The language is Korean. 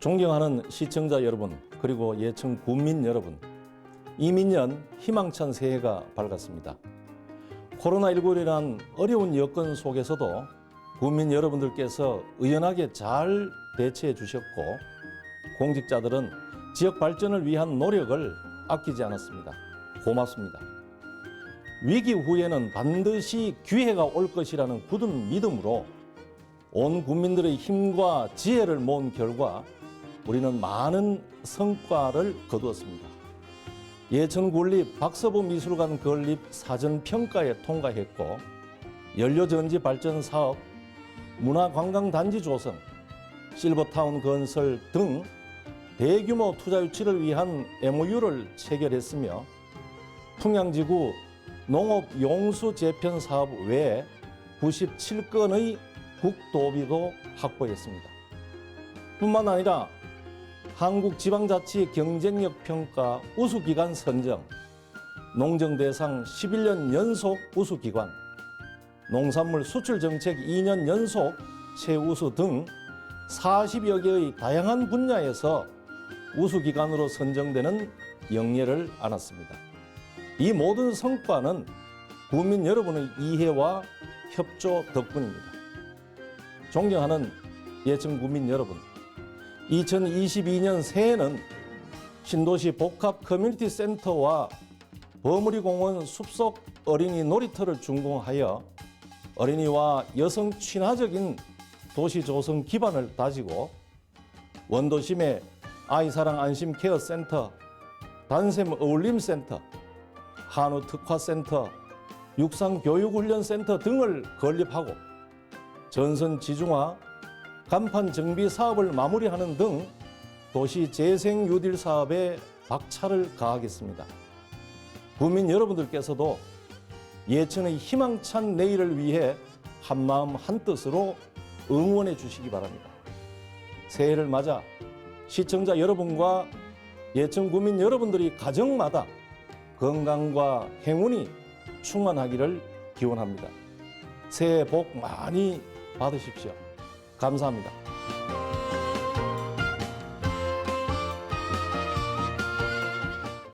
존경하는 시청자 여러분, 그리고 예청 군민 여러분, 이민년 희망찬 새해가 밝았습니다. 코로나19이란 어려운 여건 속에서도 국민 여러분들께서 의연하게 잘 대처해 주셨고 공직자들은 지역 발전을 위한 노력을 아끼지 않았습니다. 고맙습니다. 위기 후에는 반드시 기회가 올 것이라는 굳은 믿음으로 온 국민들의 힘과 지혜를 모은 결과 우리는 많은 성과를 거두었습니다. 예천 군립 박서부 미술관 건립 사전 평가에 통과했고 연료전지 발전 사업, 문화관광단지 조성, 실버타운 건설 등 대규모 투자 유치를 위한 MOU를 체결했으며 풍양지구 농업 용수 재편 사업 외에 97건의 국도비도 확보했습니다. 뿐만 아니라 한국지방자치 경쟁력 평가 우수기관 선정, 농정대상 11년 연속 우수기관, 농산물 수출 정책 2년 연속 최우수 등 40여 개의 다양한 분야에서 우수기관으로 선정되는 영예를 안았습니다. 이 모든 성과는 국민 여러분의 이해와 협조 덕분입니다. 존경하는 예천 국민 여러분, 2022년 새해는 신도시 복합 커뮤니티 센터와 버무리 공원 숲속 어린이 놀이터를 준공하여 어린이와 여성 친화적인 도시 조성 기반을 다지고 원도심의 아이사랑 안심 케어 센터, 단샘 어울림 센터, 한우 특화 센터, 육상 교육 훈련 센터 등을 건립하고 전선 지중화, 간판 정비 사업을 마무리하는 등 도시 재생 뉴딜 사업에 박차를 가하겠습니다. 국민 여러분들께서도 예천의 희망찬 내일을 위해 한마음 한뜻으로 응원해 주시기 바랍니다. 새해를 맞아 시청자 여러분과 예천 국민 여러분들이 가정마다 건강과 행운이 충만하기를 기원합니다. 새해 복 많이 받으십시오. 감사합니다.